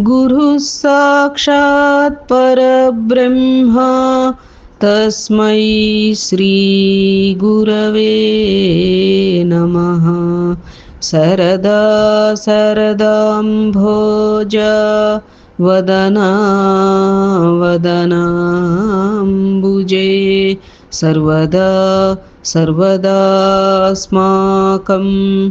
गुरुः साक्षात् परब्रह्म। तस्मै श्रीगुरवे नमः। सरदा सरदाम्भोज वदना वदनाम्बुजे। सर्वदा सर्वदास्माकं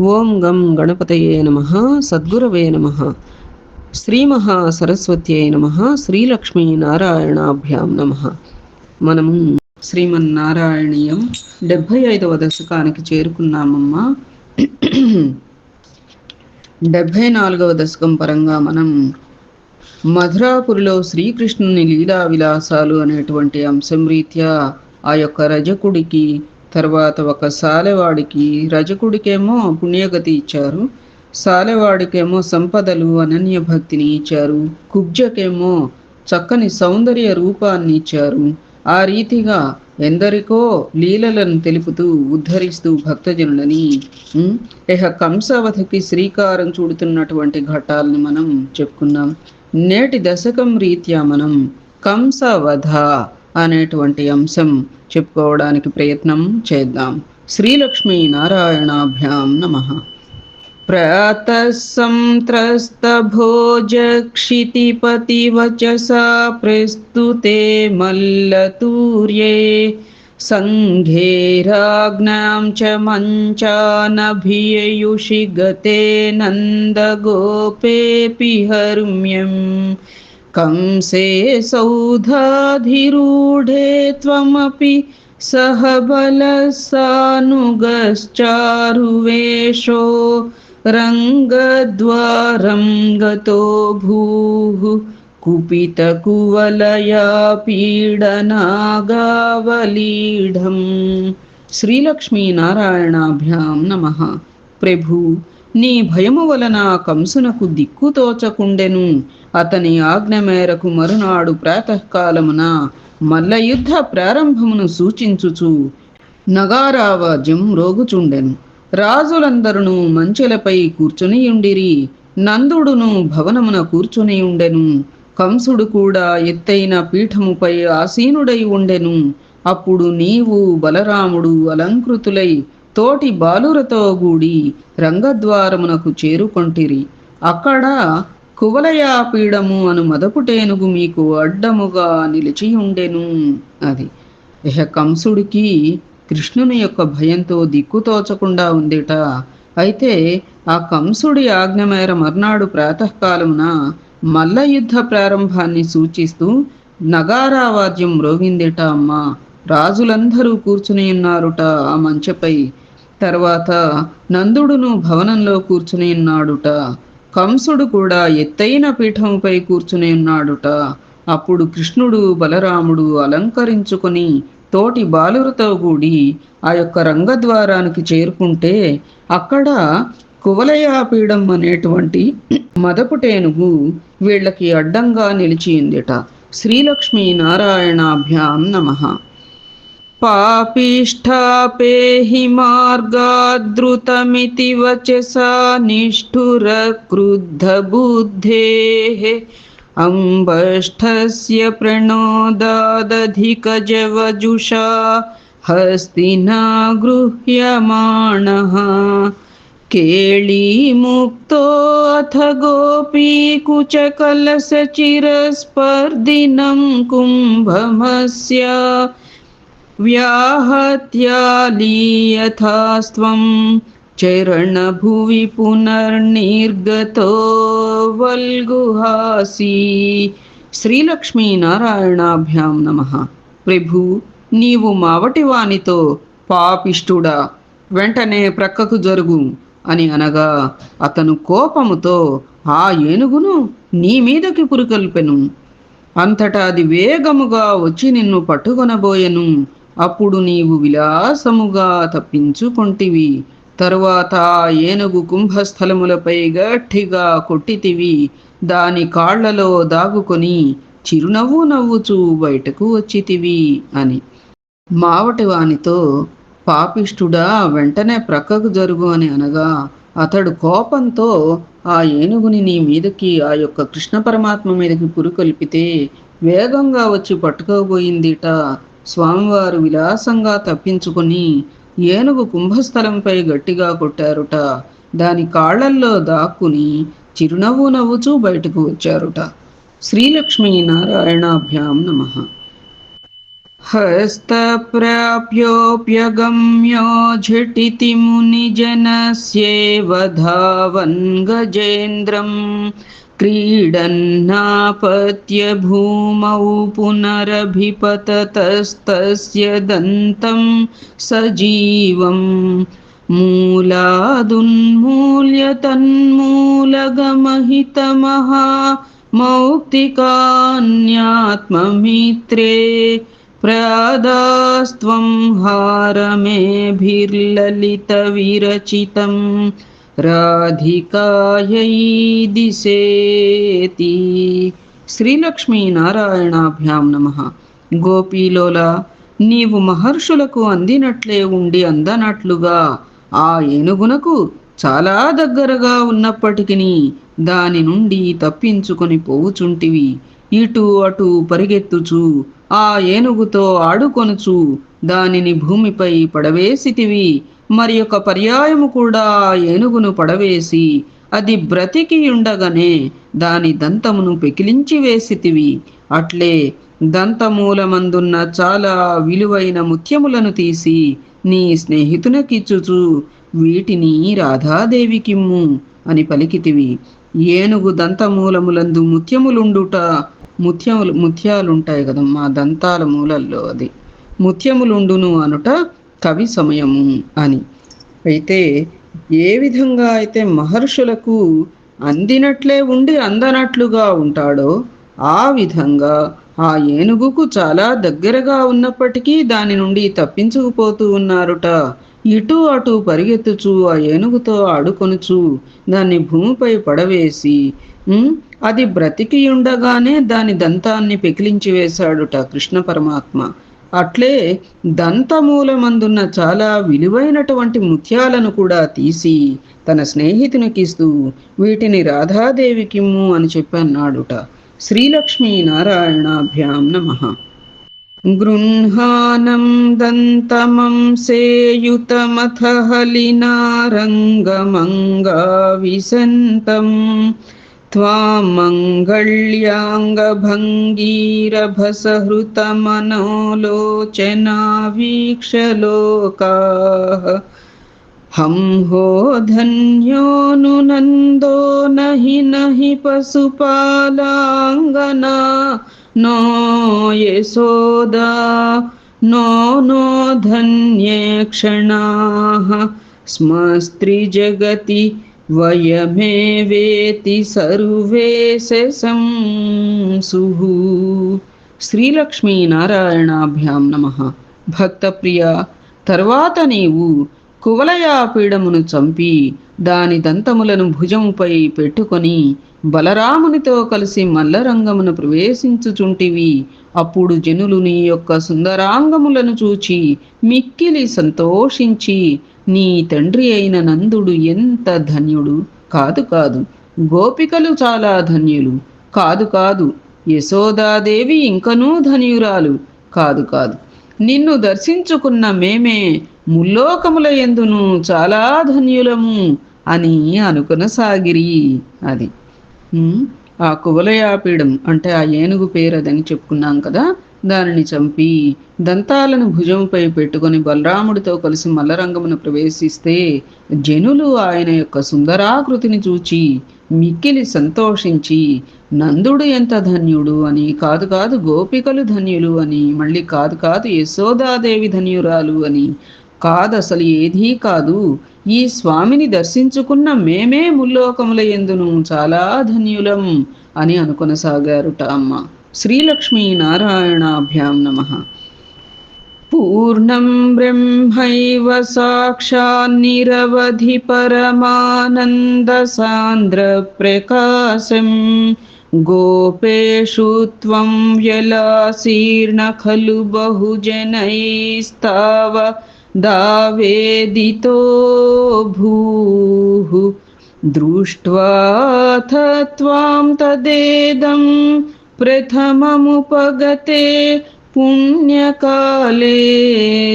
ఓం గం గణపతయే నమ సద్గురవే నమ. శ్రీమహాసరస్వత్యై నమ శ్రీలక్ష్మీ నారాయణాభ్యాం నమ. మనము శ్రీమన్నారాయణీయం డెబ్భై ఐదవ దశకానికి చేరుకున్నామమ్మా. డెబ్భై నాలుగవ దశకం పరంగా మనం మధురాపురిలో శ్రీకృష్ణుని లీలా విలాసాలు అనేటువంటి అంశం రీత్యా ఆ యొక్క రజకుడికి తర్వాత ఒక సాలెవాడికి రజకుడికేమో పుణ్యగతి ఇచ్చారు. సాలెవాడికేమో సంపదలు అనన్య భక్తిని ఇచ్చారు. కుబ్జకేమో చక్కని సౌందర్య రూపాన్ని ఇచ్చారు. ఆ రీతిగా ఎందరికో లీలలను తెలుపుతూ ఉద్ధరిస్తూ భక్తజనులని ఇహ కంసావధికి శ్రీకారం చూడుతున్నటువంటి ఘట్టాలని మనం చెప్పుకున్నాం. నేటి దశకం రీత్యా మనం కంసావధ అనేటువంటి అంశం చెప్పుకోవడానికి ప్రయత్నం చేద్దాం. శ్రీలక్ష్మీ నారాయణాభ్యాం నమ. ప్రాతస్సంత్రస్తభోజక్షితిపతివచసా ప్రస్తుతే మల్లతూర్యే. सङ्घेराज्ञां చ मञ्चानभिययुषि గతే नन्दगोपेऽपि हर्म्यम् कंसे सौधाधिरूढे त्वमपि सह बलसानुगश्चारुवेशो रङ्गद्वारं गतो भूः कुपितकुवलया पीडनागावलीढम् श्रीलक्ष्मीनारायणाभ्यां नमः। प्रभु నీ భయము వలన కంసునకు దిక్కు తోచకుండెను. అతని ఆజ్ఞ మేరకు మరునాడు ప్రాతకాలమున మల్లయుద్ధ ప్రారంభమును సూచించుచు నగారావాజ్యం రోగుచుండెను రాజులందరును మంచెలపై కూర్చునియుండిరి. నందుడును భవనమున కూర్చునియుండెను. కంసుడు కూడా ఎత్తైన పీఠముపై ఆసీనుడై ఉండెను. అప్పుడు నీవు బలరాముడు అలంకృతులై తోటి బాలురతో గూడి రంగద్వారమునకు చేరుకొంటిరి. అక్కడ కువలయాపీడము అను మదపుటేనుగు మీకు అడ్డముగా నిలిచి ఉండెను అది. ఇహ కంసుడికి కృష్ణుని యొక్క భయంతో దిక్కుతోచకుండా ఉందిట. అయితే ఆ కంసుడి ఆజ్ఞ మేర మర్నాడు ప్రాతకాలమున మల్ల యుద్ధ ప్రారంభాన్ని సూచిస్తూ నగారావాద్యం మ్రోగిందిట అమ్మ. రాజులందరూ కూర్చుని ఉన్నారుట ఆ మంచపై తర్వాత నందుడును భవనంలో కూర్చుని ఉన్నాడుట. కంసుడు కూడా ఎత్తైన పీఠముపై కూర్చుని ఉన్నాడుట. అప్పుడు కృష్ణుడు బలరాముడు అలంకరించుకొని తోటి బాలురతో కూడి ఆ యొక్క రంగద్వారానికి చేరుకుంటే అక్కడ కువలయాపీడం అనేటువంటి మదపుటేనుగు వీళ్ళకి అడ్డంగా నిలిచిందిట శ్రీలక్ష్మీ నారాయణాభ్యాం నమ. पापिष्ठापेहि मार्गाद्रुतमिति वचसा निष्ठुरक्रुद्धबुद्धेः। अम्बष्ठस्य प्रणोदादधिकजवजुषा हस्तिना गृह्यमाणः। केळीमुक्तोऽथ गोपीकुचकलसचिरस्पर्दिनं कुम्भमस्य व्याहत्यालीयथास्त्वं चरणभुवि पुनर्निर्गतो వల్గుహాసి శ్రీలక్ష్మీనారాయణాభ్యాం నమ ప్రభు నీవు మావటివానితో పాపిష్టుడా వెంటనే ప్రక్కకు జరుగు అని అనగా అతను కోపముతో ఆ ఏనుగును నీ మీదకి పురుకొల్పెను అంతటా అది వేగముగా వచ్చి నిన్ను పట్టుకొనబోయెను అప్పుడు నీవు విలాసముగా తప్పించుకొంటివి. తరువాత ఏనుగు కుంభస్థలములపై గట్టిగా కొట్టితివి. దాని కాళ్ళలో దాగుకొని చిరునవ్వు నవ్వుచూ బయటకు వచ్చితివి అని. మావటి వానితో పాపిష్టుడా వెంటనే ప్రక్కకు జరుగు అని అనగా అతడు కోపంతో ఆ ఏనుగుని నీ మీదకి ఆ యొక్క కృష్ణ పరమాత్మ మీదకి పురుకొల్పితే వేగంగా వచ్చి పట్టుకోబోయిందిట. స్వామివారు విలాసంగా తప్పించుకుని ఏనుగు కుంభస్థలంపై గట్టిగా కొట్టారుట. దాని కాళ్ళల్లో దాక్కుని చిరునవ్వు నవ్వుచూ బయటకు వచ్చారుట. శ్రీలక్ష్మీ నారాయణాభ్యాం నమః. हस्तप्राप्योऽप्यगम्यो झटिति मुनिजनस्येव धावन् गजेन्द्रम् क्रीडन्नापत्य भूमौ पुनरभिपततस्तस्य दन्तं सजीवम् मूलादुन्मूल्य तन्मूलगमहितमहा मौक्तिकान्यात्ममित्रे प्रादास्त्वं हारमेभिर्ललितविरचितं రాధికాయై దిశేతి శ్రీలక్ష్మీనారాయణాభ్యాం నమ గోపీలోల నీవు మహర్షులకు అందినట్లే ఉండి అందనట్లుగా ఆ ఏనుగునకు చాలా దగ్గరగా ఉన్నప్పటికీ దాని నుండి తప్పించుకొని పోవుచుంటివి ఇటు అటు పరిగెత్తుచు ఆ ఏనుగుతో ఆడుకొనుచు దానిని భూమిపై పడవేసితివి. మరి ఒక పర్యాయము కూడా ఆ ఏనుగును పడవేసి అది బ్రతికి ఉండగానే దాని దంతమును పెకిలించి వేసితివి. అట్లే దంతమూలమందున్న చాలా విలువైన ముత్యములను తీసి నీ స్నేహితునకిచ్చుచు వీటిని రాధాదేవికిమ్ము అని పలికితివి. ఏనుగు దంతమూలములందు ముత్యములుండుట ముత్యములు ముత్యాలుంటాయి కదా మా దంతాల మూలల్లో అది. ముత్యములుండును అనుట కవి సమయము అని. అయితే ఏ విధంగా అయితే మహర్షులకు అందినట్లే ఉండి అందనట్లుగా ఉంటాడో ఆ విధంగా ఆ ఏనుగుకు చాలా దగ్గరగా ఉన్నప్పటికీ దాని నుండి తప్పించుకుపోతూ ఉన్నారుట. ఇటు అటు పరిగెత్తుచు ఆ ఏనుగుతో ఆడుకొనుచు దాన్ని భూమిపై పడవేసి అది బ్రతికి ఉండగానే దాని దంతాన్ని పెకిలించి వేశాడుట కృష్ణ పరమాత్మ. అట్లే దంతమూలమందున్న చాలా విలువైనటువంటి ముత్యాలను కూడా తీసి తన స్నేహితునికిస్తూ వీటిని రాధాదేవికిమ్ము అని చెప్పన్నాడుట శ్రీలక్ష్మీ నారాయణాభ్యాం నమః. గృహానం దంతమం సేయుతమథ హలినారంగమంగా విసంతం त्वां मङ्गल्याङ्गभसहृतमनोलोचनावीक्षलोकाः हं हो धन्योऽनुनन्दो नहि नहि पशुपालाङ्गना। नो यशोदा नो नो धन्ये क्षणाः स्मस्त्रिजगति వయమేవేతి సర్వే సంసుః శ్రీలక్ష్మీ నారాయణాభ్యాం నమ. భక్తప్రియ తర్వాత నీవు కువలయాపీడమును చంపి దాని దంతములను భుజముపై పెట్టుకొని బలరామునితో కలిసి మల్లరంగమున ప్రవేశించుచుంటివి. అప్పుడు జనులు నీ యొక్క సుందరాంగములను చూచి మిక్కిలి సంతోషించి నీ తండ్రి అయిన నందుడు ఎంత ధన్యుడు? కాదు కాదు గోపికలు చాలా ధన్యులు. కాదు కాదు యశోదాదేవి ఇంకనూ ధన్యురాలు. కాదు కాదు నిన్ను దర్శించుకున్న మేమే ముల్లోకముల ఎందును చాలా ధన్యులము అని అనుకునసాగిరి అది. ఆ కువలయాపీడం అంటే ఆ ఏనుగు పేరు అదని చెప్పుకున్నాం కదా దానిని చంపి దంతాలను భుజంపై పెట్టుకొని బలరాముడితో కలిసి మల్లరంగమును ప్రవేశిస్తే జనులు ఆయన యొక్క సుందరాకృతిని చూచి మిక్కిలి సంతోషించి నందుడు ఎంత ధన్యుడు అని కాదు కాదు గోపికలు ధన్యులు అని మళ్ళీ కాదు కాదు యశోదాదేవి ధన్యురాలు అని కాదు అసలు ఏదీ కాదు ఈ స్వామిని దర్శించుకున్న మేమే ముల్లోకముల ఎందును చాలా ధన్యులం అని అనుకొనసాగారుట అమ్మ. श्रीलक्ष्मी नारायणाभ्यां नमः। पूर्णं ब्रह्मैव साक्षान्निरवधिपरमानन्दसान्द्रप्रकाशम् गोपेषु त्वं व्यलासीर्ण खलु बहुजनैस्ताव दावेदितो भूः। दृष्ट्वाथ त्वां तदेदम् భూః దృష్ట్వాథ త్వాం తదేదం ప్రథమముపగతే పుణ్యకాలే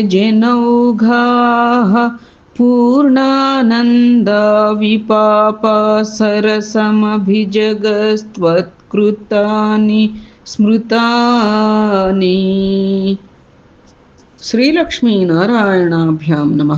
జనౌఘాः పూర్ణానంద విపాప సరసమభిజగస్త్వత్కృతాని స్మృతాని శ్రీలక్ష్మీ నారాయణాభ్యాం నమ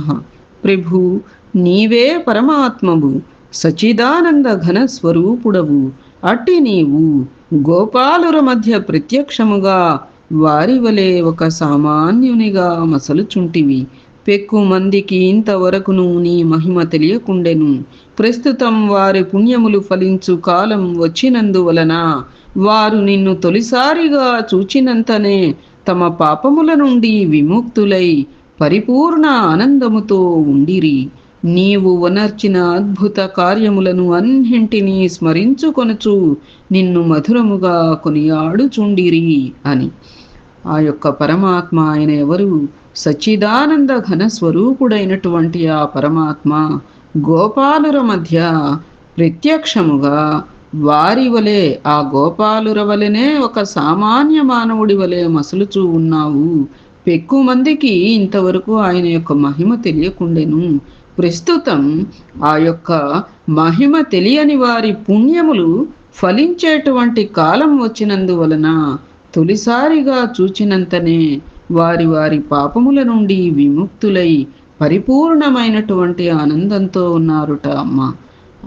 ప్రభు నీవే పరమాత్మవు సచిదానంద ఘన స్వరూపుడవు అట్టి నీవు గోపాలుర మధ్య ప్రత్యక్షముగా వారి వలె ఒక సామాన్యునిగా మసలుచుంటివి. పెక్కు మందికి ఇంతవరకును నీ మహిమ తెలియకుండెను. ప్రస్తుతం వారి పుణ్యములు ఫలించు కాలం వచ్చినందువలన వారు నిన్ను తొలిసారిగా చూచినంతనే తమ పాపముల నుండి విముక్తులై పరిపూర్ణ ఆనందముతో ఉండిరి. నీవు వనర్చిన అద్భుత కార్యములను అన్నింటినీ స్మరించుకొనుచు నిన్ను మధురముగా కొనియాడుచుండిరి అని. ఆ యొక్క పరమాత్మ ఆయన ఎవరు? సచ్చిదానంద ఘన స్వరూపుడైనటువంటి ఆ పరమాత్మ గోపాలుర మధ్య ప్రత్యక్షముగా వారి వలె ఆ గోపాలుర వలెనే ఒక సామాన్య మానవుడి వలె మసలుచూ ఉన్నావు. పెక్కు మందికి ఇంతవరకు ఆయన యొక్క మహిమ తెలియకుండెను. ప్రస్తుతం ఆ యొక్క మహిమ తెలియని వారి పుణ్యములు ఫలించేటువంటి కాలం వచ్చినందువలన తొలిసారిగా చూచినంతనే వారి వారి పాపముల నుండి విముక్తులై పరిపూర్ణమైనటువంటి ఆనందంతో ఉన్నారుట అమ్మ.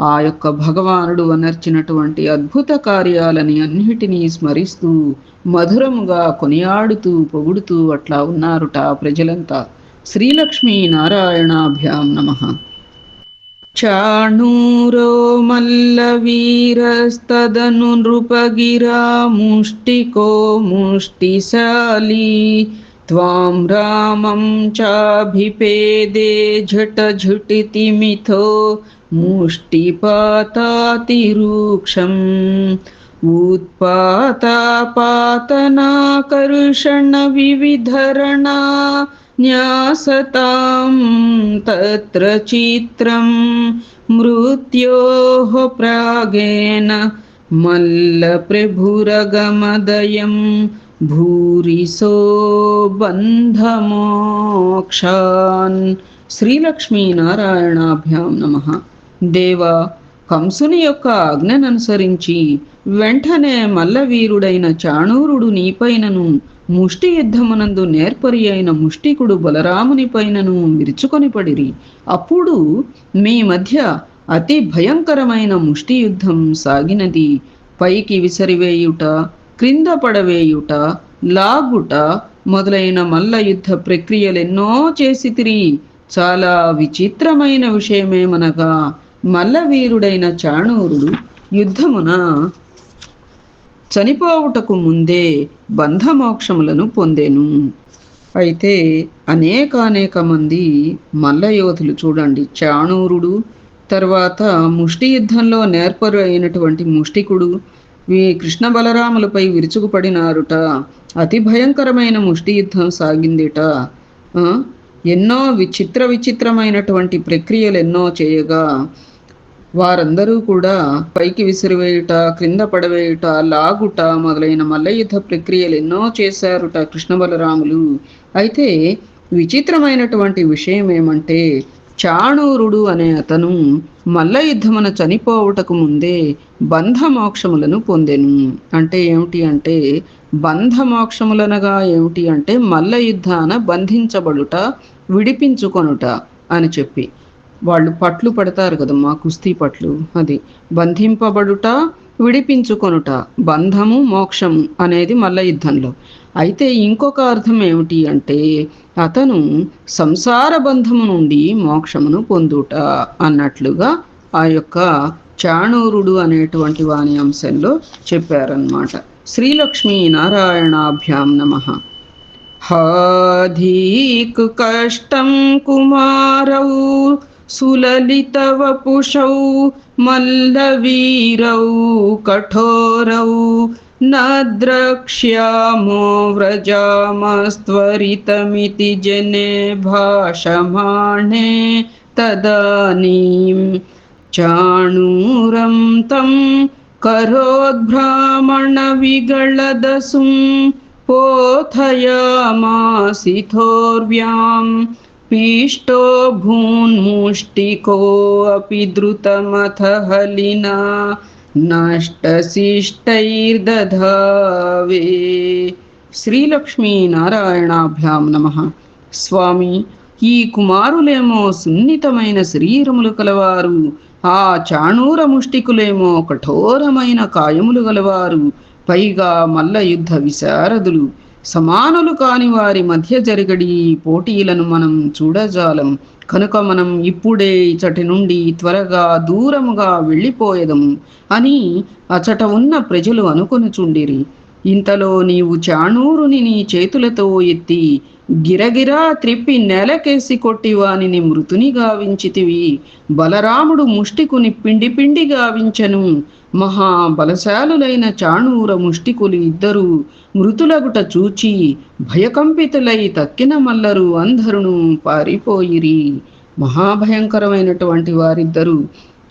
ఆ యొక్క భగవానుడు అనర్చినటువంటి అద్భుత కార్యాలని అన్నిటినీ స్మరిస్తూ మధురముగా కొనియాడుతూ పొగుడుతూ అట్లా ఉన్నారుట ప్రజలంతా. श्रीलक्ष्मीनारायणाभ्यां नमः। चाणूरो मल्लवीरस्तदनु नृपगिरा मुष्टिको मुष्टिशाली। त्वां रामं चाभिपेदे पातना मुष्टिपातातिरूक्षम्। उत्पातापातनाकर्षणविविधरणा न्यासतां तत्र चित्रं मृत्योः प्रागेन मल्लप्रभुरगमदयं భూరిసో బంధమోక్షాన్ శ్రీలక్ష్మీ నారాయణాభ్యాం నమ దేవ కంసుని యొక్క ఆజ్ఞను అనుసరించి వెంటనే మల్లవీరుడైన చాణూరుడు నీపైనను ముష్టి యుద్ధమునందు నేర్పరి అయిన ముష్టికుడు బలరాముని పైనను విరుచుకొని పడిరి అప్పుడు మీ మధ్య అతి భయంకరమైన ముష్టి యుద్ధం సాగినది. పైకి విసరివేయుట క్రింద పడవేయుట లాగుట మొదలైన మల్ల యుద్ధ ప్రక్రియలెన్నో చేసి తిరిగి చాలా విచిత్రమైన విషయమేమనగా మల్లవీరుడైన చాణూరుడు యుద్ధమున చనిపోవుటకు ముందే బంధమోక్షములను పొందెను. అయితే అనేకానేక మంది మల్లయోధులు చూడండి. చాణూరుడు తర్వాత ముష్టి యుద్ధంలో నేర్పరు అయినటువంటి ముష్టికుడు వీ కృష్ణ బలరాములపై విరుచుకుపడినారుట. అతి భయంకరమైన ముష్టి యుద్ధం సాగిందిట ఎన్నో విచిత్ర విచిత్రమైనటువంటి ప్రక్రియలు ఎన్నో చేయగా వారందరూ కూడా పైకి విసిరివేయుట క్రింద పడవేయుట లాగుట మొదలైన మల్లయుద్ధ ప్రక్రియలు ఎన్నో చేశారుట కృష్ణ బలరాములు. అయితే విచిత్రమైనటువంటి విషయం ఏమంటే చాణూరుడు అనే అతను మల్లయుద్ధమున చనిపోవుటకు ముందే బంధమోక్షములను పొందెను. అంటే ఏమిటి అంటే బంధమోక్షములనగా ఏమిటి అంటే మల్ల యుద్ధాన బంధించబడుట విడిపించుకొనుట అని చెప్పి. వాళ్ళు పట్లు పడతారు కదమ్మా కుస్తీ పట్లు అది. బంధింపబడుట విడిపించుకొనుట బంధము మోక్షము అనేది మల్ల యుద్ధంలో. అయితే ఇంకొక అర్థం ఏమిటి అంటే అతను సంసార బంధము నుండి మోక్షమును పొందుట అన్నట్లుగా ఆ యొక్క చాణూరుడు అనేటువంటి వాణి అంశంలో చెప్పారన్నమాట. శ్రీలక్ష్మీ నారాయణాభ్యాం నమ. హీకు కష్టం కుమారౌ सुललितवपुषौ मल्लवीरौ कठोरौ न द्रक्ष्यामो व्रजामस्त्वरितमिति जने भाषमाणे तदानीं चाणूरं तं करोद्भ्रामणविगळदसुं पोथयामासिथोर्व्यां पीष्टो भून्मुष्टिकोऽपि द्रुतमथ हलिना నష్టశిష్టైర్దధావే శ్రీలక్ష్మీ నారాయణాభ్యాం నమ స్వామి ఈ కుమారులేమో సున్నితమైన శరీరములు కలవారు ఆ చాణూర ముష్టికులేమో కఠోరమైన కాయములు గలవారు పైగా మల్ల యుద్ధ విశారదులు సమానులు కాని వారి మధ్య జరగడి పోటీలను మనం చూడజాలం. కనుక మనం ఇప్పుడే ఇచటి నుండి త్వరగా దూరముగా వెళ్ళిపోయేదము అని అచట ఉన్న ప్రజలు అనుకొనుచుండిరి ఇంతలో నీవు చాణూరుని నీ చేతులతో ఎత్తి గిరగిరా త్రిప్పి నేలకేసి కొట్టి వానిని మృతుని గావించితివి బలరాముడు ముష్టికుని పిండి పిండి గావించను మహా బలశాలులైన చాణూర ముష్టికులు ఇద్దరు మృతులగుట చూచి భయకంపితులై తక్కిన మల్లరు అందరును పారిపోయిరి. మహాభయంకరమైనటువంటి వారిద్దరూ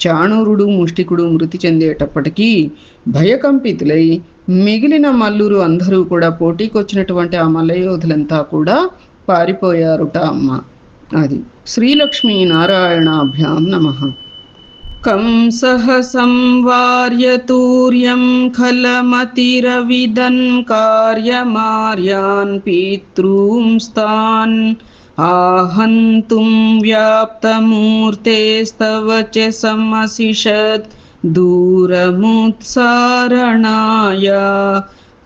చాణూరుడు ముష్టికుడు మృతి చెందేటప్పటికీ భయకంపితులై మిగిలిన మల్లురు అందరూ కూడా పోటీకొచ్చినటువంటి ఆ మల్లయోధులంతా కూడా పారిపోయారుట అమ్మ. అది శ్రీలక్ష్మీ నారాయణాభ్యాం నమః. कं संवार्य तूर्यं खलमतिरविदन् कार्यमार्यान् पितृंस्तान् आहन्तुं व्याप्तमूर्तेस्तव च समसिषत् दूरमुत्सारणाय।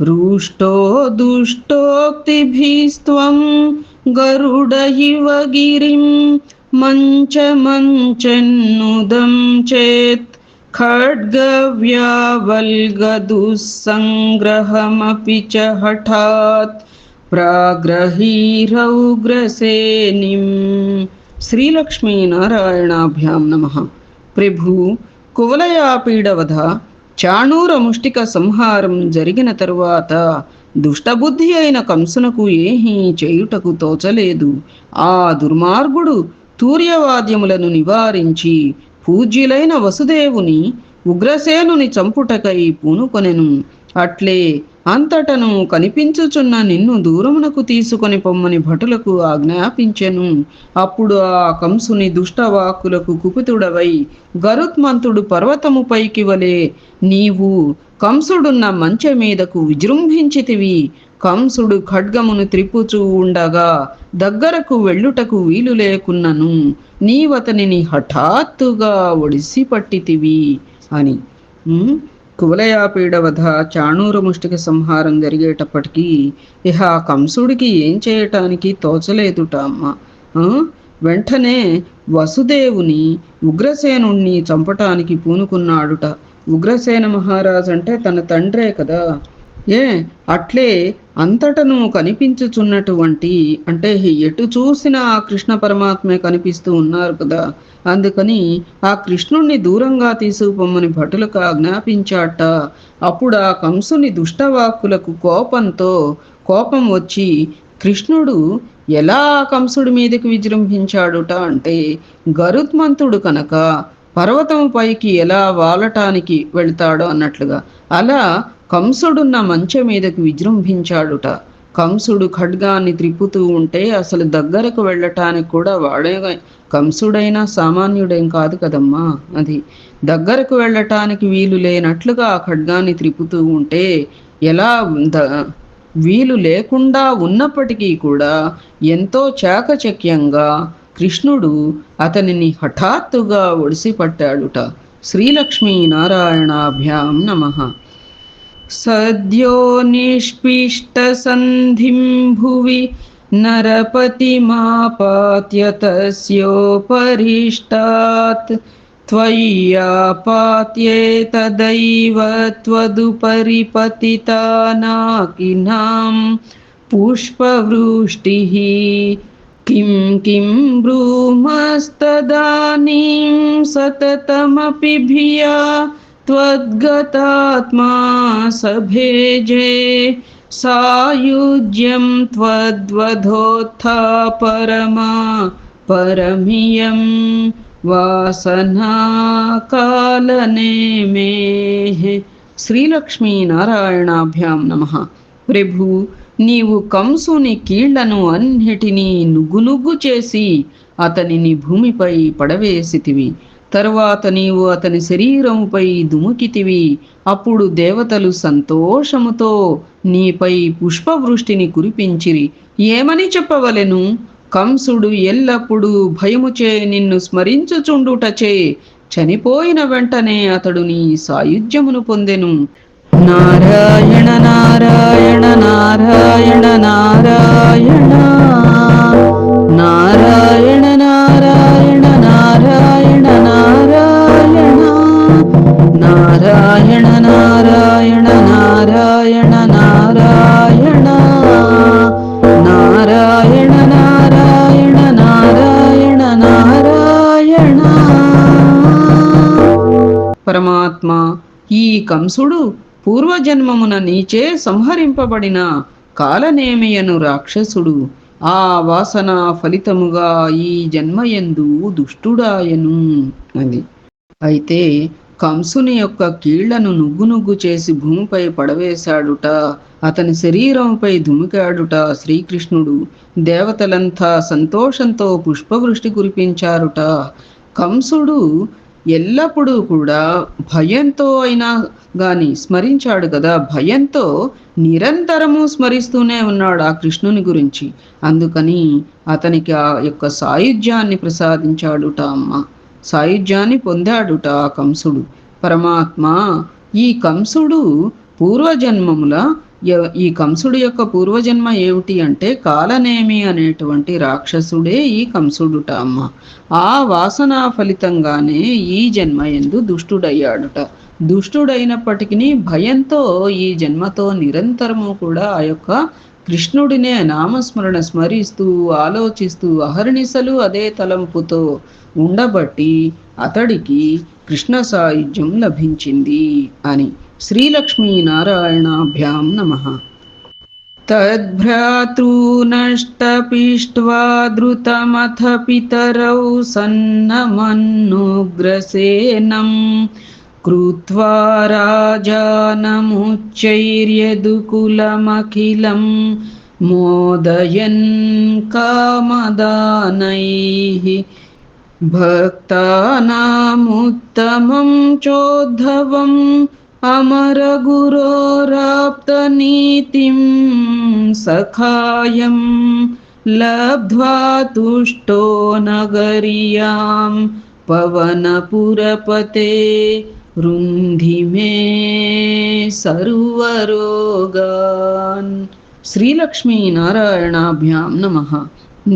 रुष्टो दुष्टोक्तिभिस्त्वं गरुड इव गिरिम् मञ्चमञ्चन्नुदं चेत् खड्गव्यावल्गदुःसङ्ग्रहमपि च हठात् ప్రాగ్రహీరౌగ్రసేనిం శ్రీలక్ష్మీ నారాయణాభ్యాం నమ ప్రభు కువలయాపీడవధ చాణూర ముష్టిక సంహారం జరిగిన తరువాత దుష్టబుద్ధి అయిన కంసునకు ఏహీ చేయుటకు తోచలేదు ఆ దుర్మార్గుడు తూర్యవాద్యములను నివారించి పూజ్యులైన వసుదేవుని ఉగ్రసేనుని చంపుటకై పూనుకొనెను. అట్లే అంతటను కనిపించుచున్న నిన్ను దూరమునకు తీసుకొని పొమ్మని భటులకు ఆజ్ఞాపించెను. అప్పుడు ఆ కంసుని దుష్టవాకులకు కుపితుడవై గరుత్మంతుడు పర్వతము పైకి వలె నీవు కంసుడున్న మంచె మీదకు విజృంభించితివి. కంసుడు ఖడ్గమును త్రిపుచూ ఉండగా దగ్గరకు వెళ్ళుటకు వీలు లేకున్నను. నీవతనిని హఠాత్తుగా ఒడిసి పట్టితివి అని. ఉమ్, కువలయాపీడవధ చాణూర ముష్టిక సంహారం జరిగేటప్పటికీ ఇహ కంసుడికి ఏం చేయటానికి తోచలేదుట అమ్మ. వెంటనే వసుదేవుని ఉగ్రసేనుణ్ణి చంపటానికి పూనుకున్నాడుట. ఉగ్రసేన మహారాజు అంటే తన తండ్రే కదా. ఏ అట్లే అంతటను కనిపించుచున్నటువంటి అంటే ఎటు చూసినా ఆ కృష్ణ పరమాత్మే కనిపిస్తూ ఉన్నారు కదా. అందుకని ఆ కృష్ణుణ్ణి దూరంగా తీసుకుపోమని భటులకు ఆజ్ఞాపించాట. అప్పుడు ఆ కంసుని దుష్టవాక్కులకు కోపంతో కోపం వచ్చి కృష్ణుడు ఎలా ఆ కంసుడి మీదకి విజృంభించాడుట అంటే గరుత్మంతుడు కనుక పర్వతం పైకి ఎలా వాలటానికి వెళ్తాడో అన్నట్లుగా. అలా కంసుడున్న మంచె మీదకు విజృంభించాడుట. కంసుడు ఖడ్గాన్ని త్రిప్పుతూ ఉంటే అసలు దగ్గరకు వెళ్ళటానికి కూడా వాడే కంసుడైనా సామాన్యుడేం కాదు కదమ్మా అది. దగ్గరకు వెళ్ళటానికి వీలు లేనట్లుగా ఆ ఖడ్గాన్ని త్రిప్పుతూ ఉంటే ఎలా వీలు లేకుండా ఉన్నప్పటికీ కూడా ఎంతో చాకచక్యంగా కృష్ణుడు అతనిని హఠాత్తుగా ఒడిసిపట్టాడుట. శ్రీలక్ష్మీ నారాయణాభ్యాం నమః. सद्यो निष्पिष्टसन्धिं भुवि नरपतिमापात्य तस्योपरिष्टात् त्वय्यापात्येतदैव त्वदुपरिपतिता नाकिनां पुष्पवृष्टिः। किं किं ब्रूमस्तदानीं सततमपि भिया त्वद्गतात्मा सभेजे सायुज्यं त्वद्वधोत्था परमा परमियं వాసనాకాలనేమేః శ్రీలక్ష్మీనారాయణాభ్యాం నమ ప్రభు నీవు కంసుని కీళ్లను అన్నిటినీ నుగ్గునుగ్గు చేసి అతనిని భూమిపై పడవేసితివి తరువాత నీవు అతని శరీరముపై దుముకితివి. అప్పుడు దేవతలు సంతోషముతో నీపై పుష్పవృష్టిని కురిపించిరి. ఏమని చెప్పవలెను? కంసుడు ఎల్లప్పుడూ భయముచే నిన్ను స్మరించుచుండుటచే చనిపోయిన వెంటనే అతడు నీ సాయుధ్యమును పొందెను. నారాయణ నారాయణ నారాయణ నారాయణ. నారాయణ నారాయణ నారాయణ. నారాయణ నారాయణ నారాయణ నారాయణ. నారాయణ నారాయణ నారాయణ నారాయణ. పరమాత్మ ఈ కంసుడు పూర్వజన్మమున నీచే సంహరింపబడిన కాలనేమియను రాక్షసుడు. ఆ వాసన ఫలితముగా ఈ జన్మయందు దుష్టుడాయను. అది. అయితే కంసుని యొక్క కీళ్ళను నుగ్గు నుగ్గు చేసి భూమిపై పడవేశాడుట అతని శరీరంపై దుమికాడుట శ్రీకృష్ణుడు. దేవతలంతా సంతోషంతో పుష్పవృష్టి కురిపించారుట. కంసుడు ఎల్లప్పుడూ కూడా భయంతో అయినా గాని స్మరించాడు కదా భయంతో నిరంతరము స్మరిస్తూనే ఉన్నాడు ఆ కృష్ణుని గురించి. అందుకని అతనికి ఆ యొక్క సాయుధ్యాన్ని ప్రసాదించాడుట అమ్మ. సాయుధ్యాన్ని పొందాడుట ఆ కంసుడు. పరమాత్మ ఈ కంసుడు పూర్వజన్మముల ఈ కంసుడు యొక్క పూర్వజన్మ ఏమిటి అంటే కాలనేమి అనేటువంటి రాక్షసుడే ఈ కంసుడుట అమ్మ. ఆ వాసన ఫలితంగానే ఈ జన్మ ఎందు దుష్టుడయ్యాడుట. దుష్టుడైనప్పటికీ భయంతో ఈ జన్మతో నిరంతరము కూడా ఆ యొక్క కృష్ణుడినే నామస్మరణ స్మరిస్తూ ఆలోచిస్తూ అహర్నిశలు అదే తలంపుతో ఉండబట్టి అతడికి కృష్ణ సాయుధ్యం లభించింది అని శ్రీలక్ష్మీనారాయణాభ్యాం నమ. తద్భ్రాతృనష్టపిష్ట్వాదృతమథ పితరౌ సన్నమన్నుగ్రసేనం कृत्वा राजानमुच्चैर्यदुकुलमखिलं मोदयन् कामदानैः। भक्तानामुत्तमं चोद्धवम् अमरगुरोराप्तनीतिं सखायं लब्ध्वा तुष्टो नगर्यां पवनपुरपते रुन्धि मे सर्वरोगान् శ్రీలక్ష్మీనారాయణాభ్యాం నమ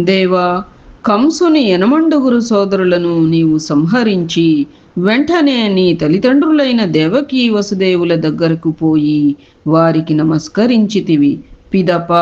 దేవా కంసుని ఎనమండుగురు సోదరులను నీవు సంహరించి వెంటనే నీ తల్లిదండ్రులైన దేవకీ వసుదేవుల దగ్గరకు పోయి వారికి నమస్కరించితివి పిదప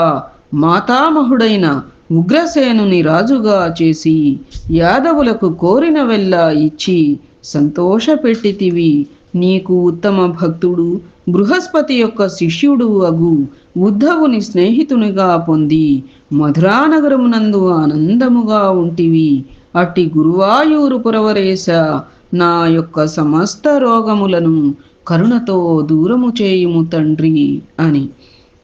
మాతామహుడైన ఉగ్రసేనుని రాజుగా చేసి యాదవులకు కోరిన వెళ్ళ ఇచ్చి సంతోషపెట్టితివి. నీకు ఉత్తమ భక్తుడు బృహస్పతి యొక్క శిష్యుడు అగు. ఉద్ధవుని స్నేహితునిగా పొంది మధురానగరమునందు ఆనందముగా ఉంటివి. అట్టి గురువాయూరు పురవరేశ నా యొక్క సమస్త రోగములను కరుణతో దూరము చేయుము తండ్రి అని.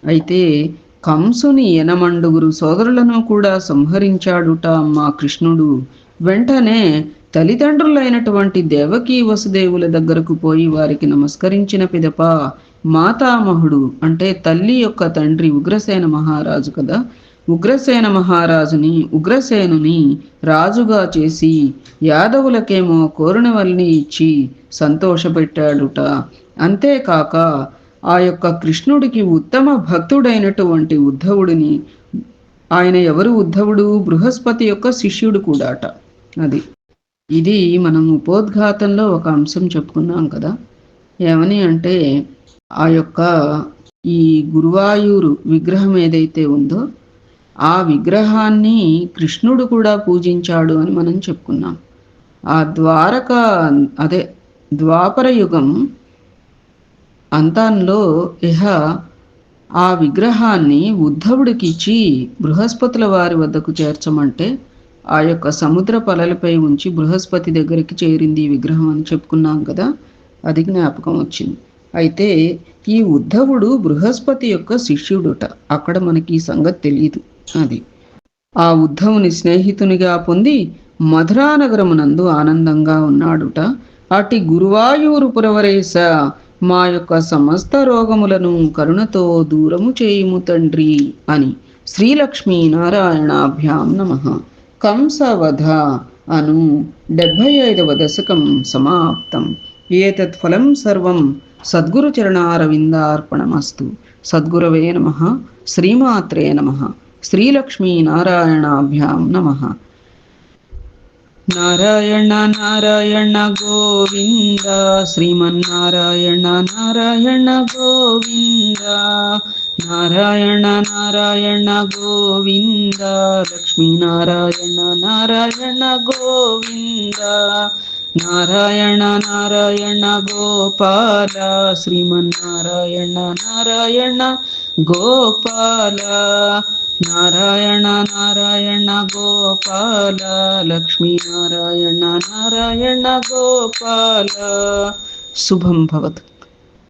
అయితే కంసుని ఎనమండుగురు సోదరులను కూడా సంహరించాడుట మా కృష్ణుడు. వెంటనే తల్లిదండ్రులైనటువంటి దేవకీ వసుదేవుల దగ్గరకు పోయి వారికి నమస్కరించిన పిదప మాతామహుడు అంటే తల్లి యొక్క తండ్రి ఉగ్రసేన మహారాజు కదా. ఉగ్రసేన మహారాజుని ఉగ్రసేనుని రాజుగా చేసి యాదవులకేమో కోరినవల్ని ఇచ్చి సంతోషపెట్టాడుట. అంతేకాక ఆ యొక్క కృష్ణుడికి ఉత్తమ భక్తుడైనటువంటి ఉద్ధవుడిని ఆయన ఎవరు ఉద్ధవుడు? బృహస్పతి యొక్క శిష్యుడు కూడాట. అది. ఇది మనం ఉపోద్ఘాతంలో ఒక అంశం చెప్పుకున్నాం కదా. ఏమని అంటే ఆ యొక్క ఈ గురువాయూరు విగ్రహం ఏదైతే ఉందో ఆ విగ్రహాన్ని కృష్ణుడు కూడా పూజించాడు అని మనం చెప్పుకున్నాం. ఆ ద్వారక అదే ద్వాపర యుగం అంతంలో ఇహ ఆ విగ్రహాన్ని ఉద్ధవుడికిచ్చి బృహస్పతుల వారి వద్దకు చేర్చమంటే ఆ యొక్క సముద్ర పలలపై ఉంచి బృహస్పతి దగ్గరికి చేరింది ఈ విగ్రహం అని చెప్పుకున్నాం కదా అది జ్ఞాపకం వచ్చింది. అయితే ఈ ఉద్ధవుడు బృహస్పతి యొక్క శిష్యుడుట అక్కడ మనకి ఈ సంగతి తెలియదు అది. ఆ ఉద్ధవుని స్నేహితునిగా పొంది మధురానగరమునందు ఆనందంగా ఉన్నాడుట. అటి గురువాయూరు పురవరేశ మా యొక్క సమస్త రోగములను కరుణతో దూరము చేయుము తండ్రి అని శ్రీలక్ష్మీ నారాయణాభ్యాం నమ. కంసవధ అను డెబ్భై ఐదవ దశకం సమాప్తం. ఏతత్ ఫలం సర్వం సద్గురు చరణారవిందార్పణమస్తు. సద్గురవే నమ. శ్రీమాత్రే నమ. శ్రీలక్ష్మీనారాయణాభ్యాం నమ. నారాయణ నారాయణ గోవింద. శ్రీమన్నారాయణ నారాయణ గోవింద. నారాయణ నారాయణ గోవింద లక్ష్మీనారాయణ నారాయణ గోవింద నారాయణ నారాయణ గోపాల శ్రీమన్నారాయణ నారాయణ గోపాల నారాయణ నారాయణ గోపాల లక్ష్మీనారాయణ నారాయణ గోపాల శుభం భవతు